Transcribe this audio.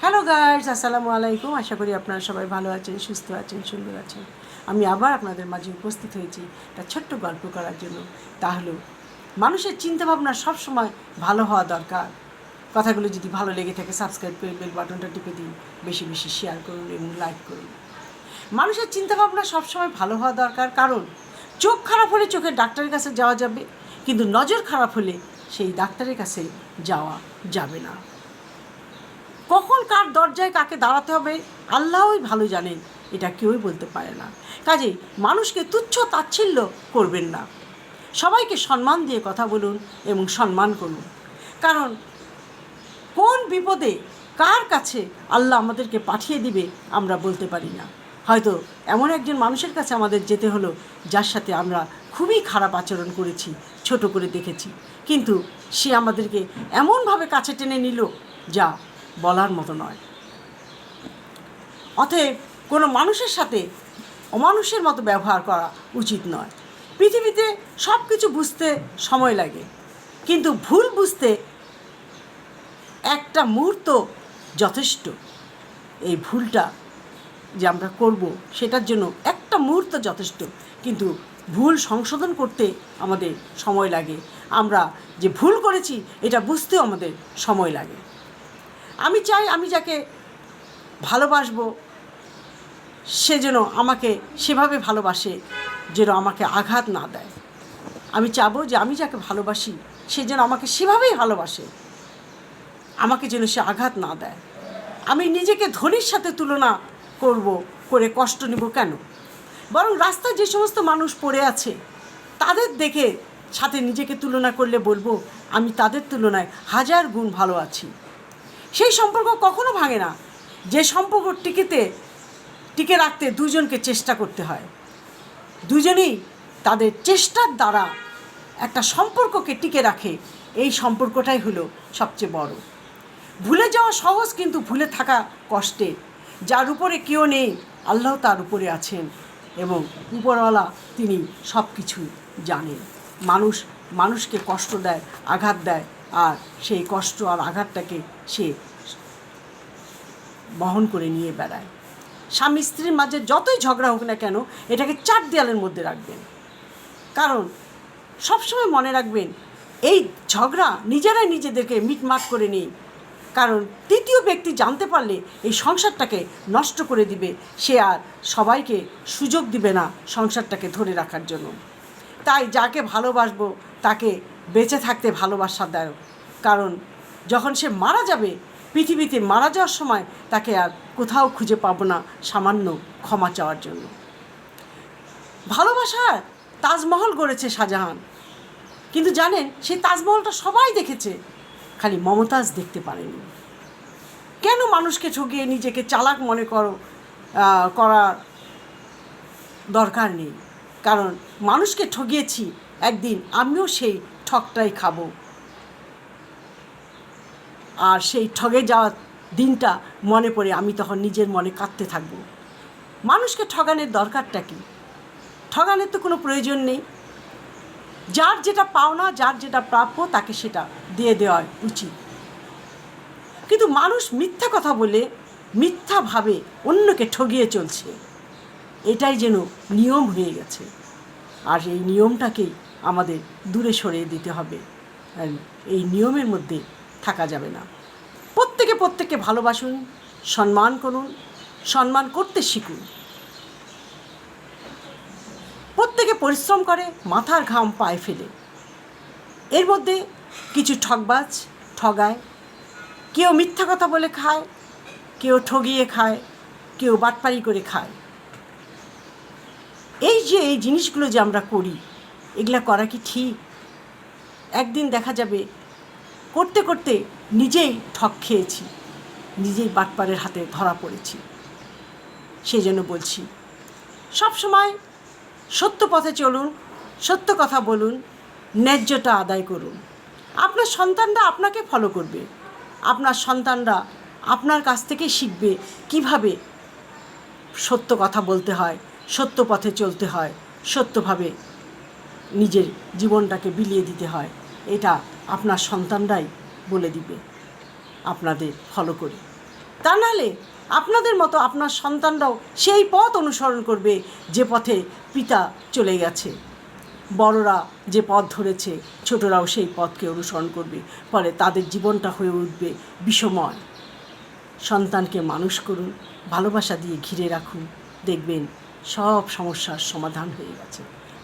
Hello guys আসসালামু আলাইকুম আশা করি আপনারা সবাই ভালো আছেন, সুস্থ আছেন, সুন্দর আছেন। আমি আবার আপনাদের মাঝে উপস্থিত হয়েছি একটা ছোট্ট গল্প করার জন্য। তাহলে, মানুষের চিন্তাভাবনা সবসময় ভালো হওয়া দরকার। কথাগুলো যদি ভালো লেগে থাকে সাবস্ক্রাইব করে বেল বাটনটা টিপে দিন। বেশি বেশি শেয়ার করুন এবং লাইক করুন। মানুষের চিন্তাভাবনা সবসময় ভালো হওয়া দরকার। কারণ, চোখ খারাপ হলে চোখের ডাক্তারের কাছে যাওয়া যাবে। কিন্তু নজর খারাপ হলে সেই ডাক্তারের কাছে যাওয়া যাবে না। কখন কার দরজায় কাকে দাঁড়াতে হবে, আল্লাহই ভালো জানেন, এটা কেউই বলতে পারে না। কাজেই মানুষকে তুচ্ছ তাচ্ছিল্য করবেন না। সবাইকে সম্মান দিয়ে কথা বলুন এবং সম্মান করুন। কারণ কোন বিপদে কার কাছে আল্লাহ আমাদেরকে পাঠিয়ে দিবে, আমরা বলতে পারি না। হয়তো এমন একজন মানুষের কাছে আমাদের যেতে হলো, যার সাথে আমরা খুবই খারাপ আচরণ করেছি, ছোট করে দেখেছি। কিন্তু সে আমাদেরকে এমনভাবে কাছে টেনে নিল, যা বলার মতো নয়। অতএব কোনো মানুষের সাথে অমানুষের মতো ব্যবহার করা উচিত নয়। পৃথিবীতে সব কিছু বুঝতে সময় লাগে, কিন্তু ভুল বুঝতে একটা মুহূর্ত যথেষ্ট। এই ভুলটা যে আমরা করব, সেটার জন্য একটা মুহূর্ত যথেষ্ট, কিন্তু ভুল সংশোধন করতে আমাদের সময় লাগে। আমরা যে ভুল করেছি, এটা বুঝতেও আমাদের সময় লাগে। আমি চাই আমি যাকে ভালোবাসবো, সে যেন আমাকে সেভাবে ভালোবাসে, যেন আমাকে আঘাত না দেয়। আমি চাবো যে আমি যাকে ভালোবাসি, সে যেন আমাকে সেভাবেই ভালোবাসে, আমাকে যেন সে আঘাত না দেয়। আমি নিজেকে ধনির সাথে তুলনা করব, করে কষ্ট নিব কেন? বরং রাস্তায় যে সমস্ত মানুষ পড়ে আছে, তাদের দেখে সাথে নিজেকে তুলনা করলে বলব, আমি তাদের তুলনায় হাজার গুণ ভালো আছি। সেই সম্পর্ক কখনো ভাঙে না। যে সম্পর্ক টিকেতে, টিকে রাখতে দুজনকে চেষ্টা করতে হয়। দুজনেই তাদের চেষ্টার দ্বারা একটা সম্পর্ককে টিকে রাখে। এই সম্পর্কটাই হলো সবচেয়ে বড়। ভুলে যাওয়া সহজ কিন্তু ভুলে থাকা কষ্টে। যার উপরে কেউ নেই, আল্লাহ তার উপরে আছেন এবং উপরওয়ালা তিনি সব কিছুই জানেন। মানুষ, মানুষকে কষ্ট দেয়, আঘাত দেয় আর সেই কষ্ট আর আঘাতটাকে সে বহন করে নিয়ে বেড়ায়। স্বামী স্ত্রীর মাঝে যতই ঝগড়া হোক না কেন, এটাকে চার দেয়ালের মধ্যে রাখবেন। কারণ সবসময় মনে রাখবেন, এই ঝগড়া নিজেরাই নিজেদেরকে মিটমাট করে নেই। কারণ তৃতীয় ব্যক্তি জানতে পারলে এই সংসারটাকে নষ্ট করে দিবে। সে আর সবাইকে সুযোগ দিবে না সংসারটাকে ধরে রাখার জন্য। তাই যাকে ভালোবাসবো, তাকে বেঁচে থাকতে ভালোবাসা দেয় কারণ যখন সে মারা যাবে, পৃথিবীতে মারা যাওয়ার সময় তাকে আর কোথাও খুঁজে পাবো না সামান্য ক্ষমা চাওয়ার জন্য। ভালোবাসার তাজমহল গড়েছে শাহজাহান। কিন্তু জানেন, সেই তাজমহলটা সবাই দেখেছে, খালি মমতাজ দেখতে পারেনি। কেন মানুষকে ঠকিয়ে নিজেকে চালাক মনে করো করার দরকার নেই? কারণ মানুষকে ঠগিয়েছি, একদিন আমিও সেই ঠকটাই খাব। আর সেই ঠগে যাওয়ার দিনটা মনে পড়ে, আমি তখন নিজের মনে কাঁদতে থাকব। মানুষকে ঠগানোর দরকারটা কি? ঠগানোর তো কোনো প্রয়োজন নেই। যার যেটা পাওনা, যার যেটা প্রাপ্য, তাকে সেটা দিয়ে দেওয়া উচিত। কিন্তু মানুষ মিথ্যা কথা বলে মিথ্যাভাবে অন্যকে ঠগিয়ে চলছে। এটাই যেন নিয়ম হয়ে গেছে। আর এই নিয়মটাকেই আমাদের দূরে সরিয়ে দিতে হবে। এই নিয়মের মধ্যে থাকা যাবে না। প্রত্যেকে প্রত্যেককে ভালোবাসুন, সম্মান করুন, সম্মান করতে শিখুন। প্রত্যেকে পরিশ্রম করে, মাথার ঘাম পায়ে ফেলে। এর মধ্যে কিছু ঠকবাজ ঠগায়। কেউ মিথ্যা কথা বলে খায়, কেউ ঠগিয়ে খায়, কেউ বাটপারি করে খায়। এই যে, এই জিনিসগুলো যে আমরা করি এগুলা করা কি ঠিক? একদিন দেখা যাবে, করতে করতে নিজেই ঠক খেয়েছি, নিজেই বাটপারের হাতে ধরা পড়েছি। সেই জন্য বলছি, সব সময় সত্য পথে চলুন, সত্য কথা বলুন ন্যায্যটা আদায় করুন। আপনার সন্তানরা আপনাকে ফলো করবে। আপনার সন্তানরা আপনার কাছ থেকে শিখবে কীভাবে সত্য কথা বলতে হয়, সত্য পথে চলতে হয়, সত্যভাবে নিজের জীবনটাকে বিলিয়ে দিতে হয়। এটা আপনার সন্তানরাই বলে দিবে। আপনাদের ফলো করে। তা নাহলে আপনাদের মতো আপনার সন্তানরাও সেই পথ অনুসরণ করবে যে পথে পিতা চলে গেছে। বড়রা যে পথ ধরেছে, ছোটরাও সেই পথকে অনুসরণ করবে। ফলে তাদের জীবনটা হয়ে উঠবে বিষময়। সন্তানকে মানুষ করুন, ভালোবাসা দিয়ে ঘিরে রাখুন। দেখবেন সব সমস্যার সমাধান হয়ে গেছে।